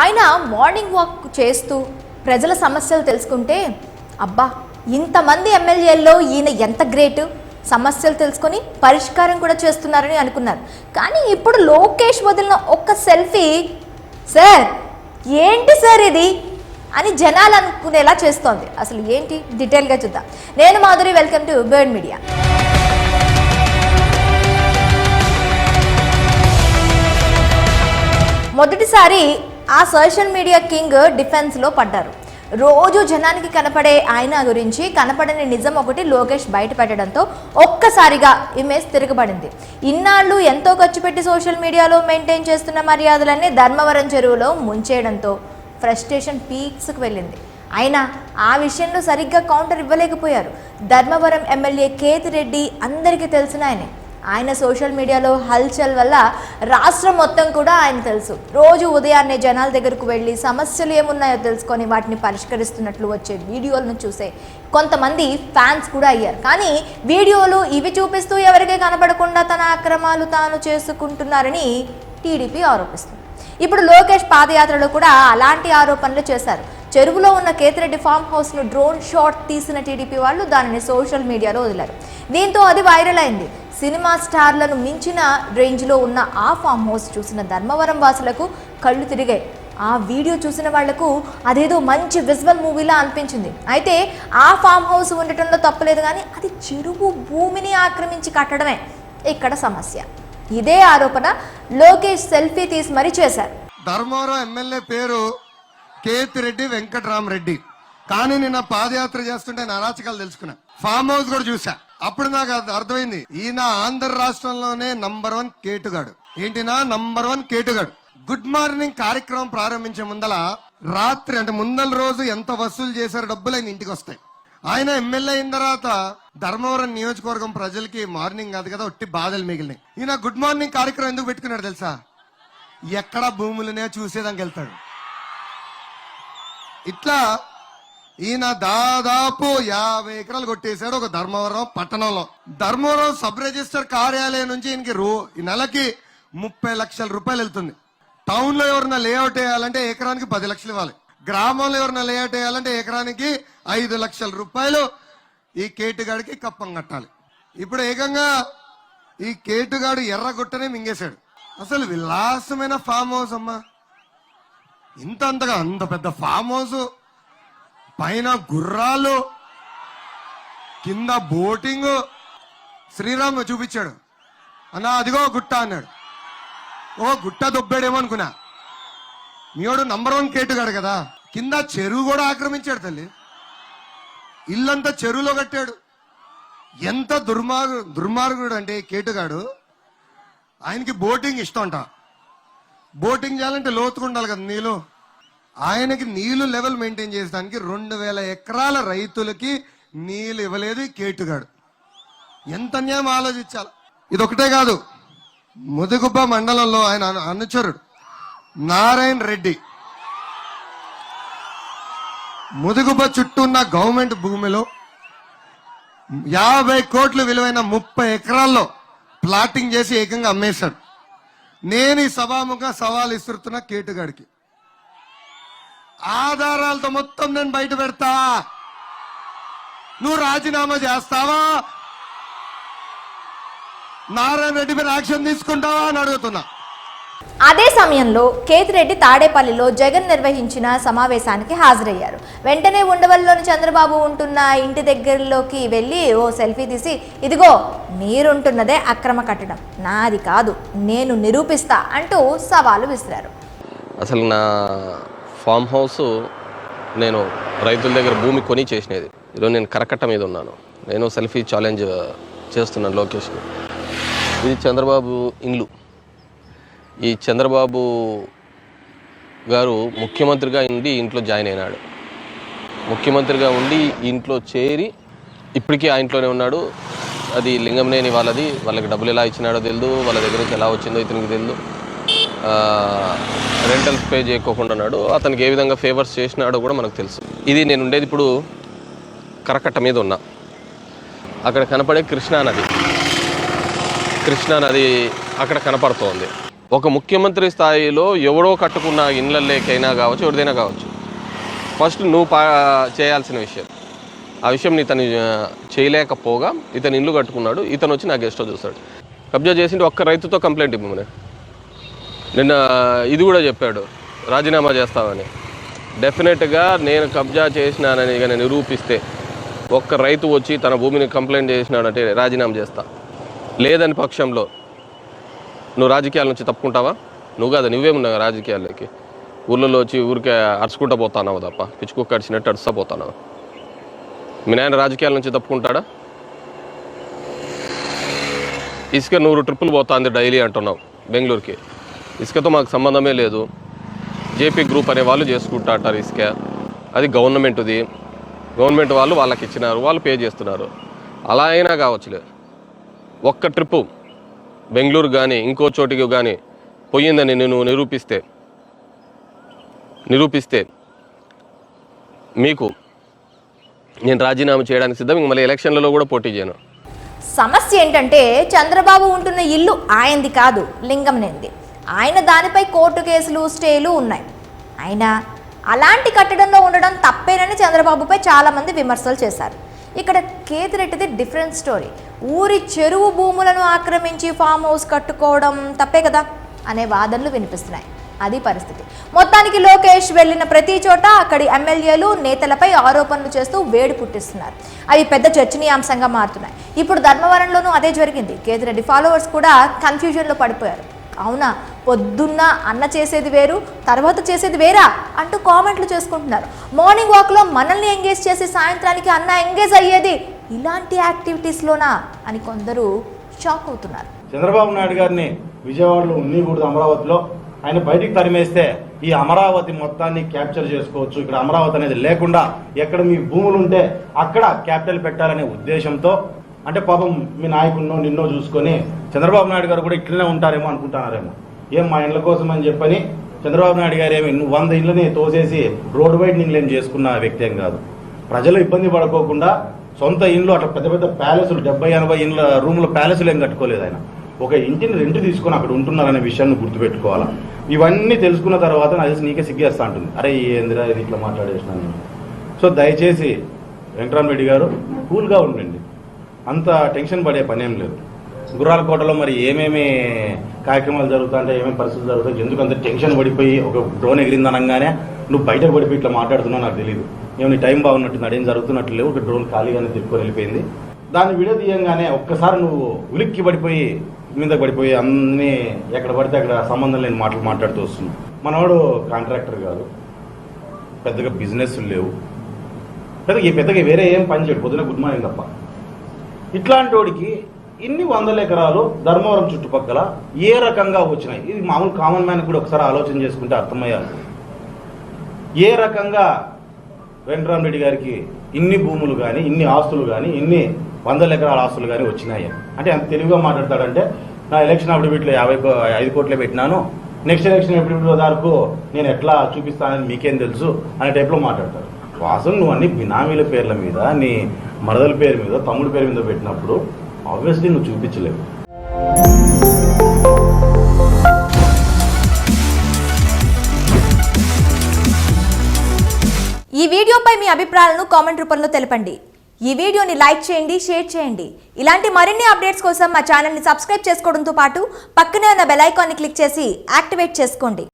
ఆయన morning walk చేస్తూ ప్రజల సమస్యలు తెలుసుకుంటే అబ్బా ఇంతమంది ఎమ్మెల్యేల్లో ఈయన ఎంత గ్రేట్? సమస్యలు తెలుసుకొని పరిష్కారం కూడా చేస్తున్నారని అనుకున్నారు. కానీ ఇప్పుడు లోకేష్ వదిలిన ఒక్క సెల్ఫీ సార్ ఏంటి సార్ ఇది? అని జనాలు అనుకునేలా చేస్తోంది. అసలు ఏంటి? డీటెయిల్గా చూద్దాం. నేను Madhuri welcome to bird media. మొదటిసారి ఆ సోషల్ మీడియా కింగ్ డిఫెన్స్లో పడ్డారు. రోజు జనానికి కనపడే ఆయన గురించి కనపడని నిజం ఒకటి లోకేష్ బయటపెట్టడంతో ఒక్కసారిగా ఇమేజ్ తిరగబడింది. ఇన్నాళ్ళు ఎంతో ఖర్చు పెట్టి సోషల్ మీడియాలో మెయింటైన్ చేస్తున్న మర్యాదలన్నీ ధర్మవరం చెరువులో ముంచేయడంతో ఫ్రస్ట్రేషన్ పీక్స్కి వెళ్ళింది. అయినా ఆ విషయంలో సరిగ్గా కౌంటర్ ఇవ్వలేకపోయారు. ధర్మవరం ఎమ్మెల్యే కేతిరెడ్డి అందరికీ తెలిసిన ఆయనే. ఆయన సోషల్ మీడియాలో హల్చల్ వల్ల రాష్ట్రం మొత్తం కూడా ఆయన తెలుసు. రోజు ఉదయాన్నే జనాల దగ్గరకు వెళ్ళి సమస్యలు ఏమున్నాయో తెలుసుకొని వాటిని పరిష్కరిస్తున్నట్లు వచ్చే వీడియోలను చూసే కొంతమంది ఫ్యాన్స్ కూడా అయ్యారు. కానీ వీడియోలు ఇవి చూపిస్తూ ఎవరికీ కనపడకుండా తన అక్రమాలు తాను చేసుకుంటున్నారని టీడీపీ ఆరోపిస్తుంది. ఇప్పుడు లోకేష్ పాదయాత్రలో కూడా అలాంటి ఆరోపణలు చేశారు. చెరువులో ఉన్న కేతిరెడ్డి ఫామ్ హౌస్ను డ్రోన్ షాట్ తీసిన టీడీపీ వాళ్ళు దానిని సోషల్ మీడియాలో వదిలారు. దీంతో అది వైరల్ అయింది. సినిమా స్టార్లను మించిన రేంజ్లో ఉన్న ఆ ఫామ్ హౌస్ చూసిన ధర్మవరం వాసులకు కళ్ళు తిరిగాయి. ఆ వీడియో చూసిన వాళ్ళకు అదేదో మంచి విజువల్ మూవీలా అనిపించింది. అయితే ఆ ఫామ్ హౌస్ ఉండటంలో తప్పలేదు కానీ అది చెరువు భూమిని ఆక్రమించి కట్టడమే ఇక్కడ సమస్య. ఇదే ఆరోపణ లోకేష్ సెల్ఫీ తీసి మరీ చేశారు. ధర్మవరం ఎమ్మెల్యే పేరు కేతిరెడ్డి వెంకటరామరెడ్డి. కానీ నిన్న పాదయాత్ర చేస్తుంటే నా అరాచకాలు తెలుసుకున్నా. ఫామ్ హౌస్ కూడా చూసా. అప్పుడు నాకు అర్థమైంది. ఈయన ఆంధ్ర రాష్ట్రంలోనే నంబర్ వన్ కేటుగాడు. ఏంటినా నంబర్ వన్ కేటుగాడు? గుడ్ మార్నింగ్ కార్యక్రమం ప్రారంభించే ముందల రాత్రి అంటే ముందల రోజు ఎంత వసూలు చేశారు డబ్బులు ఆయన ఇంటికి వస్తాయి. ఆయన ఎమ్మెల్యే అయిన తర్వాత ధర్మవరం నియోజకవర్గం ప్రజలకి మార్నింగ్ కాదు కదా ఒట్టి బాధలు మిగిలినాయి. ఈయన గుడ్ మార్నింగ్ కార్యక్రమం ఎందుకు పెట్టుకున్నాడు తెలుసా? ఎక్కడ భూములనే చూసేదానికి వెళ్తాడు. ఇట్లా ఈయన దాదాపు యాభై ఎకరాలు కొట్టేశాడు ఒక ధర్మవరం పట్టణంలో. ధర్మవరం సబ్ రిజిస్టర్ కార్యాలయం నుంచి ఈయనకి రో ఈ నెలకి ముప్పై లక్షల రూపాయలు వెళ్తుంది. టౌన్లో ఎవరైనా లేఅవుట్ వేయాలంటే ఎకరానికి పది లక్షలు ఇవ్వాలి. గ్రామంలో ఎవరైనా లేఅవుట్ వేయాలంటే ఎకరానికి ఐదు లక్షల రూపాయలు ఈ కేటుగాడికి కప్పం కట్టాలి. ఇప్పుడు ఏకంగా ఈ కేటుగాడు ఎర్రగొట్టనే మింగేశాడు. అసలు విలాసమైన ఫామ్ హౌస్ అమ్మా. ఇంత అంతగా అంత పెద్ద ఫామ్ హౌస్ పైన గుర్రాలు కింద బోటింగ్. శ్రీరామ్ చూపించాడు. అన్నా అదిగో గుట్ట అన్నాడు. ఓ గుట్ట దొబ్బాడేమో అనుకున్నా. మీవాడు నంబర్ వన్ కేటుగాడు కదా. కింద చెరువు కూడా ఆక్రమించాడు తల్లి. ఇల్లంతా చెరువులో కట్టాడు. ఎంత దుర్మార్గు దుర్మార్గుడు అంటే కేటుగాడు. ఆయనకి బోటింగ్ ఇష్టం అంట. బోటింగ్ చేయాలంటే లోతుగా ఉండాలి కదా నీళ్ళు ఆయనకి నీళ్ళు లెవెల్ మెయింటైన్ చేసడానికి రెండు వేల ఎకరాల రైతులకి నీళ్ళు ఇవ్వలేదు కేటుగాడు. ఎంత అన్యాయం ఆలోచించాలి. ఇది ఒకటే కాదు ముదుగుబ్బ మండలంలో ఆయన అనుచరుడు నారాయణ రెడ్డి. ముదుగుబ్బ చుట్టూ ఉన్న గవర్నమెంట్ భూమిలో యాభై కోట్లు విలువైన ముప్పై ఎకరాల్లో ప్లాటింగ్ చేసి ఏకంగా అమ్మేశాడు. నేను ఈ సభాముఖ సవాల్ ఇస్తున్న కేటుగాడికి. ఆధారాలతో మొత్తం నేను బయట పెడతా. నువ్వు రాజీనామా చేస్తావా? నారాయణ రెడ్డి మీద యాక్షన్ తీసుకుంటావా అని అడుగుతున్నా. అదే సమయంలో కేతిరెడ్డి తాడేపల్లిలో జగన్ నిర్వహించిన సమావేశానికి హాజరయ్యారు. వెంటనే ఉండవల్లిలోని చంద్రబాబు ఉంటున్న ఇంటి దగ్గరలోకి వెళ్ళి ఓ సెల్ఫీ తీసి ఇదిగో మీరుంటున్నదే అక్రమ కట్టడం. నాది కాదు. నేను నిరూపిస్తా అంటూ సవాలు విసిరారు. అసలు నా ఫామ్ హౌస్ నేను రైతుల దగ్గర భూమి కొని చేసినది. ఈరోజు నేను కరకట్ట మీద ఉన్నాను. నేను సెల్ఫీ ఛాలెంజ్ చేస్తున్నాను లొకేషన్ ఇది చంద్రబాబు ఇండ్లు. ఈ చంద్రబాబు గారు ముఖ్యమంత్రిగా ఉండి ఇంట్లో జాయిన్ అయినాడు. ముఖ్యమంత్రిగా ఉండి ఇంట్లో చేరి ఇప్పటికీ ఆ ఇంట్లోనే ఉన్నాడు. అది లింగంనేని వాళ్ళది. వాళ్ళకి డబ్బులు ఎలా ఇచ్చినాడో తెలియదు వాళ్ళ దగ్గర నుంచి ఎలా వచ్చిందో ఇతనికి తెలియదు రెంటల్స్ పే చేయకోకుండా ఉన్నాడు. అతనికి ఏ విధంగా ఫేవర్స్ చేసినాడో కూడా మనకు తెలుసు. ఇది నేను ఉండేది ఇప్పుడు కరకట్ట మీద ఉన్నా. అక్కడ కనపడే కృష్ణా నది. కృష్ణా నది అక్కడ కనపడుతోంది. ఒక ముఖ్యమంత్రి స్థాయిలో ఎవడో కట్టుకున్న ఇళ్ళల్లోకైనా కావచ్చు ఎవరిదైనా కావచ్చు. ఫస్ట్ నువ్వు పా చేయాల్సిన విషయం. ఆ విషయం ఇతను చేయలేకపోగా ఇతను ఇల్లు కట్టుకున్నాడు. ఇతను వచ్చి నా గెస్ట్ హౌస్ చూస్తాడు. కబ్జా చేసింటే ఒక్క రైతుతో కంప్లైంట్ ఇవ్వమని నిన్న ఇది కూడా చెప్పాడు రాజీనామా చేస్తామని డెఫినెట్గా నేను కబ్జా చేసినానని కానీ నిరూపిస్తే ఒక్క రైతు వచ్చి తన భూమిని కంప్లైంట్ చేసినాడంటే రాజీనామా చేస్తా. లేదని పక్షంలో నువ్వు రాజకీయాల నుంచి తప్పుకుంటావా? నువ్వు కాదు నువ్వేమున్నావు రాజకీయాల్లోకి ఊళ్ళలో వచ్చి ఊరికే అరుచుకుంటా పోతానావు తప్ప పిచ్చుకుక్క అడిచినట్టు అడుస్తా పోతానావు మీ నాయన రాజకీయాల నుంచి తప్పుకుంటాడా? ఇసుక నూరు ట్రిప్పులు పోతుంది డైలీ అంటున్నావు బెంగళూరుకి. ఇసుకతో మాకు సంబంధమే లేదు. జేపీ గ్రూప్ అనే వాళ్ళు చేసుకుంటారు ఇసుక. అది గవర్నమెంట్ది. గవర్నమెంట్ వాళ్ళు వాళ్ళకి ఇచ్చినారు వాళ్ళు పే చేస్తున్నారు. అలా అయినా కావచ్చులే. ఒక్క ట్రిప్పు బెంగళూరు కానీ ఇంకో చోటికి కానీ పోయిందని నేను నిరూపిస్తే నిరూపిస్తే మీకు నేను రాజీనామా చేయడానికి సిద్ధం. మళ్ళీ ఎలక్షన్లలో కూడా పోటీ చేయను. సమస్య ఏంటంటే చంద్రబాబు ఉంటున్న ఇల్లు ఆయనది కాదు లింగంనేది ఆయన దానిపై కోర్టు కేసులు స్టేలు ఉన్నాయి. ఆయన అలాంటి కట్టడంలో ఉండడం తప్పేనని చంద్రబాబుపై చాలామంది విమర్శలు చేశారు. ఇక్కడ కేతిరెట్టిది డిఫరెంట్ స్టోరీ. ఊరి చెరువు భూములను ఆక్రమించి ఫామ్ హౌస్ కట్టుకోవడం తప్పే కదా అనే వాదనలు వినిపిస్తున్నాయి. అది పరిస్థితి. మొత్తానికి లోకేష్ వెళ్ళిన ప్రతి చోట అక్కడి ఎమ్మెల్యేలు నేతలపై ఆరోపణలు చేస్తూ వేడి పుట్టిస్తున్నారు. అవి పెద్ద చర్చనీయాంశంగా మారుతున్నాయి. ఇప్పుడు ధర్మవరంలోనూ అదే జరిగింది. కేతిరెడ్డి ఫాలోవర్స్ కూడా కన్ఫ్యూజన్లో పడిపోయారు. అవునా? పొద్దున్న అన్న చేసేది వేరు తర్వాత చేసేది వేరా అంటూ కామెంట్లు చేసుకుంటున్నారు. మార్నింగ్ వాక్లో మనల్ని ఎంగేజ్ చేసి సాయంత్రానికి అన్న ఎంగేజ్ అయ్యేది ఇలాంటి యాక్టివిటీస్లోనా అని కొందరు షాక్ అవుతున్నారు. చంద్రబాబు నాయుడు గారిని విజయవాడలో ఉన్నీకూడదు అమరావతిలో. ఆయన బయటికి తరిమేస్తే ఈ అమరావతి మొత్తాన్ని క్యాప్చర్ చేసుకోవచ్చు. ఇక్కడ అమరావతి అనేది లేకుండా ఎక్కడ మీ భూములు ఉంటే అక్కడ క్యాపిటల్ పెట్టాలనే ఉద్దేశంతో అంటే పాపం మీ నాయకున్నో నిన్నో చూసుకొని చంద్రబాబు నాయుడు గారు కూడా ఇట్లనే ఉంటారేమో అనుకుంటున్నారేమో. ఏం మా ఇండ్ల కోసం అని చెప్పని చంద్రబాబు నాయుడు గారు ఏమి వంద ఇళ్ళని తోసేసి రోడ్డు వైడ్నింగ్ ఏం చేసుకున్న వ్యక్తి ఏం కాదు. ప్రజలు ఇబ్బంది పడుకోకుండా సొంత ఇండ్లు అట్లా పెద్ద పెద్ద ప్యాలెస్లు డెబ్బై ఎనభై ఇండ్ల రూమ్ల ప్యాలెస్లు ఏం కట్టుకోలేదు ఆయన. ఒక ఇంటిని రెంట్ తీసుకొని అక్కడ ఉంటున్నారనే విషయాన్ని గుర్తుపెట్టుకోవాలా? ఇవన్నీ తెలుసుకున్న తర్వాత నాకు తెలిసి నీకే సిగ్గేస్తా ఉంటుంది అరే ఏందిరా ఇది ఇట్లా మాట్లాడేసినాను నేను. సో దయచేసి వెంకటరామరెడ్డి గారు కూల్గా ఉండండి. అంత టెన్షన్ పడే పనేం లేదు. గుర్రాల కోటలో మరి ఏమేమి కార్యక్రమాలు జరుగుతాయంటే ఏమేమి పరిస్థితులు జరుగుతాయి ఎందుకు అంత టెన్షన్ పడిపోయి ఒక డ్రోన్ ఎగిరింది అనగానే నువ్వు బయటకు పడిపోయి ఇట్లా మాట్లాడుతున్నావు నాకు తెలియదు ఏమైనా టైం బాగున్నట్టు అదేం జరుగుతున్నట్లు లేవు ఒక డ్రోన్ ఖాళీగానే తిప్పుకొని వెళ్ళిపోయింది. దాన్ని వీడియో తీయంగానే ఒక్కసారి నువ్వు ఉలిక్కి పడిపోయి మీద పడిపోయి అన్ని ఎక్కడ పడితే అక్కడ సంబంధం లేని మాటలు మాట్లాడుతూ వస్తున్నావు. మనవాడు కాంట్రాక్టర్ కాదు. పెద్దగా బిజినెస్ లేవు. పెద్దగా పెద్దగా వేరే ఏం పని చేయడు. పొద్దున గుడ్ మార్నింగ్ తప్ప. ఇట్లాంటి వాడికి ఇన్ని వందల ఎకరాలు ధర్మవరం చుట్టుపక్కల ఏ రకంగా వచ్చినాయి? ఇది మామూలు కామన్ మ్యాన్ కూడా ఒకసారి ఆలోచన చేసుకుంటే అర్థమయ్యాలి ఏ రకంగా వెంకటరామరెడ్డి గారికి ఇన్ని భూములు కానీ ఇన్ని ఆస్తులు కానీ ఇన్ని వందల ఎకరాల ఆస్తులు కానీ వచ్చినాయి? అని. అంటే అంత తెలివిగా మాట్లాడతాడంటే నా ఎలక్షన్ అప్పుడు వీటిలో యాభై ఐదు కోట్లే పెట్టినాను. నెక్స్ట్ ఎలక్షన్ ఎప్పుడు వరకు నేను ఎట్లా చూపిస్తానని మీకేం తెలుసు అనే టైప్లో మాట్లాడతాడు. వాసం నువ్వు అన్ని బినామీల పేర్ల మీద నీ మరదల పేరు మీద తమ్ముడి పేరు మీద పెట్టినప్పుడు ఆబ్వియస్లీ నువ్వు చూపించలేవు. ఈ వీడియోపై మీ అభిప్రాయాలను కామెంట్ రూపంలో తెలపండి. ఈ వీడియోని లైక్ చేయండి షేర్ చేయండి. ఇలాంటి మరిన్ని అప్డేట్స్ కోసం మా ఛానల్ని సబ్స్క్రైబ్ చేసుకోవడంతో పాటు పక్కనే ఉన్న బెల్ ఐకాన్ని క్లిక్ చేసి యాక్టివేట్ చేసుకోండి.